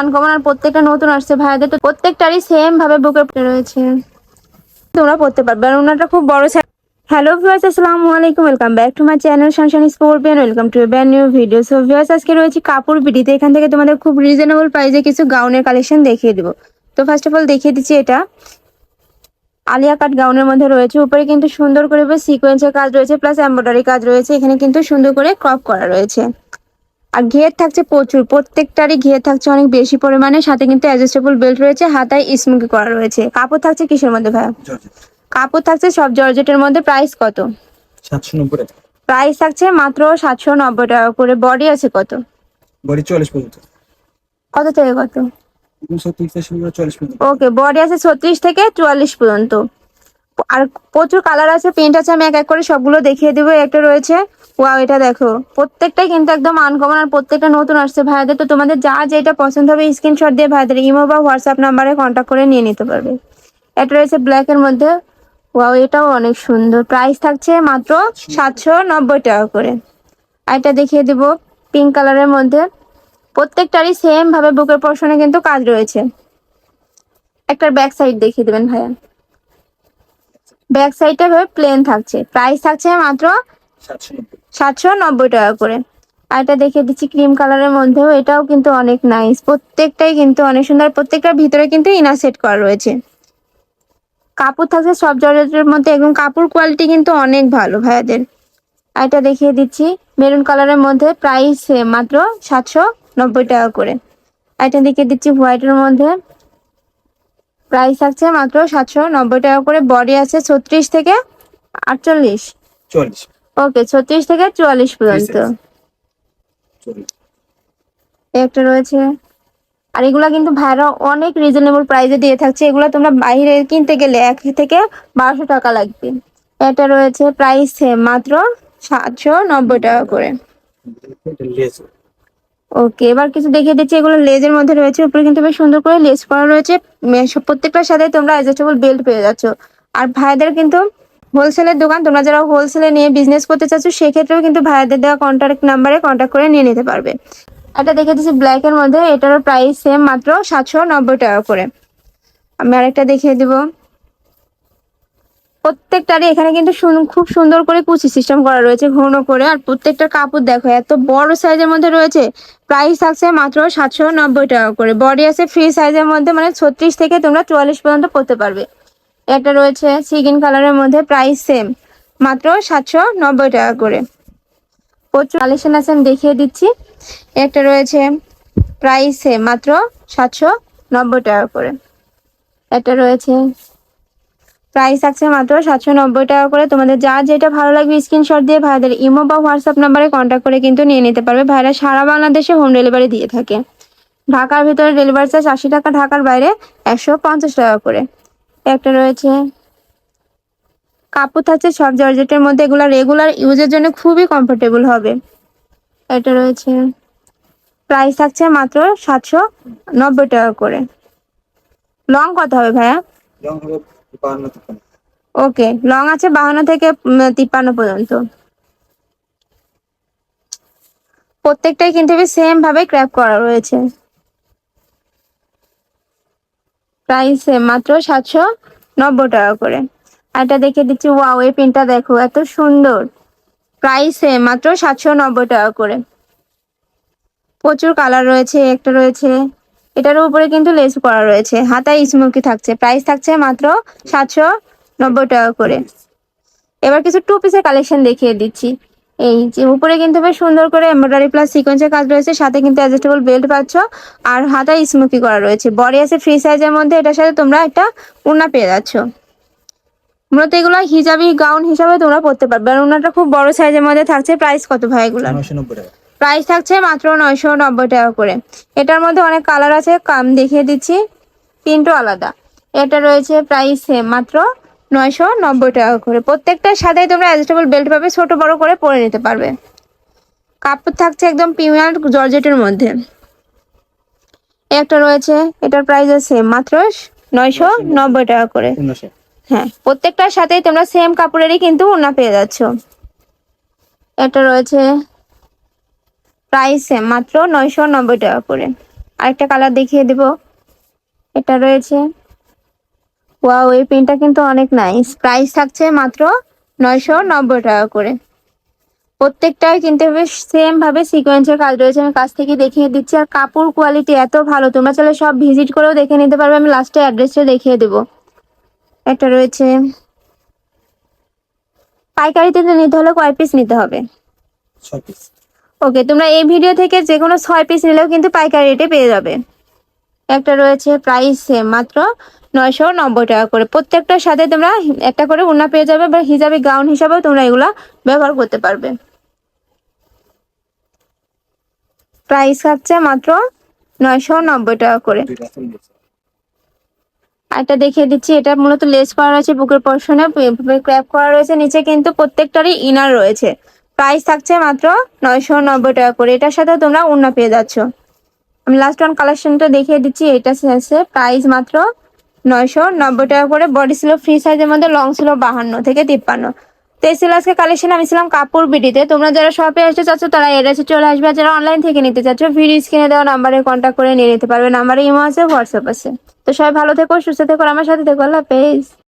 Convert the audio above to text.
Uncommon আর প্রত্যেকটা নতুন আসছে। ভাইয়াদের তো প্রত্যেকটারই সেম ভাবে বুকের রয়েছে। তোমরা পড়তে পারবে। আর ওনাটা খুব বড় হ্যালো ভিউয়ার্স আসসালামু আলাইকুম। Welcome back to my channel Sunshine Scorpion welcome to brand new video so viewers আজকে রয়েছে কাপড় পিটিতে এখান থেকে তোমাদের খুব রিজনেবল প্রাইসে কিছু গাউনের কালেকশন দেখিয়ে দেবো। তো ফার্স্ট অফ অল দেখিয়ে দিচ্ছি এটা। আলিয়া কাট গাউনের মধ্যে রয়েছে। উপরে কিন্তু সুন্দর করে সিকোয়েন্সের কাজ রয়েছে প্লাস এমব্রয়ডারি কাজ রয়েছে। এখানে কিন্তু সুন্দর করে ক্রপ করা রয়েছে। আর ঘের থাকছে প্রচুর। প্রত্যেকটারই ঘের থাকছে অনেক বেশি পরিমাণে। সাথে কিন্তু অ্যাডজাস্টেবল বেল্ট রয়েছে হাতায় স্মুকি করা রয়েছে। কাপড় থাকছে কিসের মধ্যে ভাইয়া? কাপড় থাকছে সব জর্জেটের মধ্যে। প্রাইস কত? সাতশো নব্বই প্রাইস থাকছে মাত্র সাতশো নব্বই টাকা। করে বডি আছে কত? বডি চল্লিশ পর্যন্ত। কত থেকে কত? ওকে বডি আছে ছত্রিশ থেকে চুয়াল্লিশ পর্যন্ত। আর প্রচুর কালার আছে। প্রিন্ট আছে আমি এক এক করে সবগুলো দেখিয়ে দেবো। একটা রয়েছে ওয়াও এটা দেখো। প্রত্যেকটাই কিন্তু একদম আনকমন আর প্রত্যেকটা নতুন আসছে। ভাইয়াদের তো তোমাদের যা যেটা পছন্দ হবে স্ক্রিনশট দিয়ে ভাইয়াদের ইমো বা হোয়াটসঅ্যাপ নাম্বারে কন্ট্যাক্ট করে নিয়ে নিতে পারবে। এটা রয়েছে ব্ল্যাক এর মধ্যে। ওয়াও এটাও অনেক সুন্দর। প্রাইস থাকছে মাত্র সাতশো নব্বই টাকা করে। আর এটা দেখিয়ে দেবো পিঙ্ক কালারের মধ্যে। প্রত্যেকটারই সেম ভাবে বুকের পশনে কিন্তু কাজ রয়েছে। একটার ব্যাক সাইড দেখিয়ে দেবেন ভাইয়া। ব্যাক সাইডটা ভাবে প্লেন থাকছে। প্রাইস থাকছে মাত্র সাতশো নব্বই টাকা করে। আর এটা দেখিয়ে দিচ্ছি ক্রিম কালারের মধ্যেও, এটাও কিন্তু অনেক নাইস প্রত্যেকটাই কিন্তু অনেক সুন্দর প্রত্যেকটার ভিতরে কিন্তু ইনার সেট করা রয়েছে। কাপড় থাকছে সব জর্জেটের মধ্যে একদম কাপড় কোয়ালিটি কিন্তু অনেক ভালো ভাইয়াদের। আর এটা দেখিয়ে দিচ্ছি মেরুন কালারের মধ্যে প্রাইস মাত্র সাতশো নব্বই টাকা করে। এটা দেখিয়ে দিচ্ছি হোয়াইটের মধ্যে প্রাইস থাকছে মাত্র সাতশো নব্বই টাকা করে বডি আছে ছত্রিশ থেকে আটচল্লিশ। চল্লিশ। ওকে ছত্রিশ থেকে চুয়াল্লিশ পর্যন্ত। একটা রয়েছে। আর এগুলা কিন্তু ভাইরা অনেক রিজনেবল প্রাইসে দিয়ে থাকছে। এগুলো তোমরা বাইরে কিনতে গেলে এক থেকে বারোশো টাকা লাগবে। এটা রয়েছে প্রাইস মাত্র সাতশো নব্বই টাকা করে। ওকে এবার কিছু দেখিয়ে দিচ্ছি। এগুলো লেজের মধ্যে রয়েছে। উপরে কিন্তু বেশ সুন্দর করে লেস করা রয়েছে। প্রত্যেকটার সাথে তোমরা অ্যাডজাস্টেবল বেল্ট পেয়ে যাচ্ছ। আর ভাইদের কিন্তু হোলসেলের দোকান, তোমরা যারা হোলসেলে নিয়ে বিজনেস করতে চাচ্ছ, সেক্ষেত্রেও কিন্তু ভাইয়াদের দেওয়া কন্ট্যাক্ট নাম্বারে কন্ট্যাক্ট করে নিয়ে নিতে পারবে। এটা দেখে দিচ্ছি ব্ল্যাক এর মধ্যে, এটারও প্রাইস সেম মাত্র সাতশো নব্বই টাকা করে। আমি আরেকটা দেখিয়ে দিব। প্রত্যেকটারই এখানে কিন্তু খুব সুন্দর করে কুচি সিস্টেম করা রয়েছে, ঘন করে। আর প্রত্যেকটার কাপড় দেখো, এত বড় সাইজের মধ্যে রয়েছে প্রাইস থাকছে মাত্র সাতশো নব্বই টাকা করে। বডি আছে ফ্রি সাইজের মধ্যে মানে ছত্রিশ থেকে তোমরা চুয়াল্লিশ পর্যন্ত পড়তে পারবে। একটা রয়েছে সিগিন কালারের মধ্যে প্রাইস সেম। মাত্র সাতশো নব্বই টাকা করে। প্রচুর কালেকশন আছে, আমি দেখিয়ে দিচ্ছি। একটা রয়েছে প্রাইস সেম, মাত্র সাতশো নব্বই টাকা করে। একটা রয়েছে প্রাইস থাকছে মাত্র সাতশো নব্বই টাকা করে। তোমাদের যা যেটা ভালো লাগবে স্ক্রিনশট দিয়ে ভাইদের ইমো বা হোয়াটসঅ্যাপ নাম্বারে কন্ট্যাক্ট করে কিন্তু নিয়ে নিতে পারবে। ভাইরা সারা বাংলাদেশে হোম ডেলিভারি দিয়ে থাকে। ঢাকার ভিতরে ডেলিভারি চার্জ আশি টাকা, ঢাকার বাইরে একশো পঞ্চাশ টাকা করে। একটা রয়েছে। কাপড় থাকছে সব জর্জেটের মধ্যে। এগুলো রেগুলার ইউজের জন্য খুবই কমফোর্টেবল হবে। এটা রয়েছে। প্রাইস থাকছে মাত্র সাতশো নব্বই টাকা করে। লং কত হবে ভাইয়া? ওকে লং আছে বাহান্ন থেকে তিপ্পান্ন পর্যন্ত। প্রত্যেকটাই কিন্তু সেম ভাবে ক্র্যাপ করা রয়েছে। প্রাইস মাত্র সাতশো নব্বই টাকা করে। এটা দেখে দিচ্ছি ওয়াও এই পিনটা দেখো, এত সুন্দর। প্রাইস মাত্র সাতশো নব্বই টাকা করে। প্রচুর কালার রয়েছে, একটা রয়েছে। এটার উপরে কিন্তু লেস করা রয়েছে, হাতায় স্মোকি থাকছে। প্রাইস থাকছে মাত্র সাতশো নব্বই টাকা করে। এবার কিছু টু পিসের কালেকশন দেখিয়ে দিচ্ছি। এই যে উপরে কিন্তু বেশ সুন্দর করে এমব্রয়ডারি প্লাস সিকোয়েন্সের কাজ রয়েছে সাথে কিন্তু অ্যাডজাস্টেবল বেল্ট পাচ্ছ আর হাতায় স্মোকি করা রয়েছে। বডি আছে ফ্রি সাইজের মধ্যে এটার সাথে তোমরা একটা উন্না পেয়ে যাচ্ছ। মূলত এগুলো হিজাবি গাউন হিসাবে তোমরা পড়তে পারবে আর উন্নাটা খুব বড় সাইজের মধ্যে থাকছে প্রাইস কত ভাই এগুলো প্রাইস থাকছে মাত্র নয়শো নব্বই টাকা করে। এটার মধ্যে অনেক কালার আছে কাম দেখিয়ে দিচ্ছি তিনটো আলাদা। এটা রয়েছে প্রাইস সেম মাত্র নয়শো নব্বই টাকা করে। প্রত্যেকটার সাথে তোমরা অ্যাডজাস্টেবল বেল্ট পাবে ছোট বড় করে পরে নিতে পারবে। কাপড় থাকছে একদম প্রিমিয়ার জর্জেটের মধ্যে। একটা রয়েছে এটার প্রাইস সেম মাত্র নয়শো নব্বই টাকা করে। হ্যাঁ প্রত্যেকটার সাথেই তোমরা সেম কাপড়েরই কিন্তু ওড়না পেয়ে যাচ্ছ। এটা রয়েছে প্রাইস সেম মাত্র নয়শো নব্বই টাকা করে। আরেকটা কালার দেখিয়ে দিব। এটা রয়েছে ওয়াও এই পেনটা কিন্তু অনেক নাইস প্রাইস থাকছে মাত্র নয়শো নব্বই টাকা করে। প্রত্যেকটাই কিন্তু সেম ভাবে সিকোয়েন্সের কাজ রয়েছে। আমি কাছ থেকে দেখিয়ে দিচ্ছি। আর কাপড় কোয়ালিটি এত ভালো। তোমরা চাইলে সব ভিজিট করেও দেখে নিতে পারবে। আমি লাস্টে অ্যাড্রেসটা দেখিয়ে দেবো। একটা রয়েছে। পাইকারিতে নিতে হলে কয় পিস নিতে হবে? ওকে তোমরা এই ভিডিও থেকে যে কোনো ছয় পিস নিলেও কিন্তু পাইকারি রেটে পেয়ে যাবে। একটা রয়েছে প্রাইস মাত্র নয়শো নব্বই টাকা করে। প্রত্যেকটার সাথে তোমরা একটা করে উন্না পেয়ে যাবে বা হিজাবি গাউন হিসাবেও তোমরা এগুলা ব্যবহার করতে পারবে। প্রাইস হচ্ছে মাত্র নয়শো নব্বই টাকা করে। ফুল দেখিয়ে দিচ্ছি, এটা মূলত লেস করা রয়েছে, বুকের পশনে ক্র্যাপ করা রয়েছে, নিচে কিন্তু প্রত্যেকটারই ইনার রয়েছে। প্রাইস থাকছে মাত্র নয়শো নব্বই টাকা করে। এটার সাথে তোমরা উন্না পেয়ে যাচ্ছ। আমি লাস্ট ওয়ান কালেকশনটা দেখিয়ে দিচ্ছি, এটা আছে প্রাইস মাত্র নয়শো নব্বই টাকা করে। বডি ছিল ফ্রি সাইজের মধ্যে লং ছিল বাহান্ন থেকে তিপ্পান্ন। তো এই ছিল আজকে কালেকশন আমি ছিলাম কাপড় বিডিতে। তোমরা যারা শপে আসতে চাচ্ছ, তারা এড্রেসে চলে আসবে। যারা অনলাইন থেকে নিতে চাচ্ছ ভিডিও স্ক্রিনে দেওয়া নাম্বারে কন্ট্যাক্ট করে নিয়ে নিতে পারবে। নাম্বারে ইমো আছে হোয়াটসঅ্যাপ আছে। তো সবাই ভালো থেকো, সুস্থ থেকো আমার সাথে থেকো। আল্লাহ হাফেজ।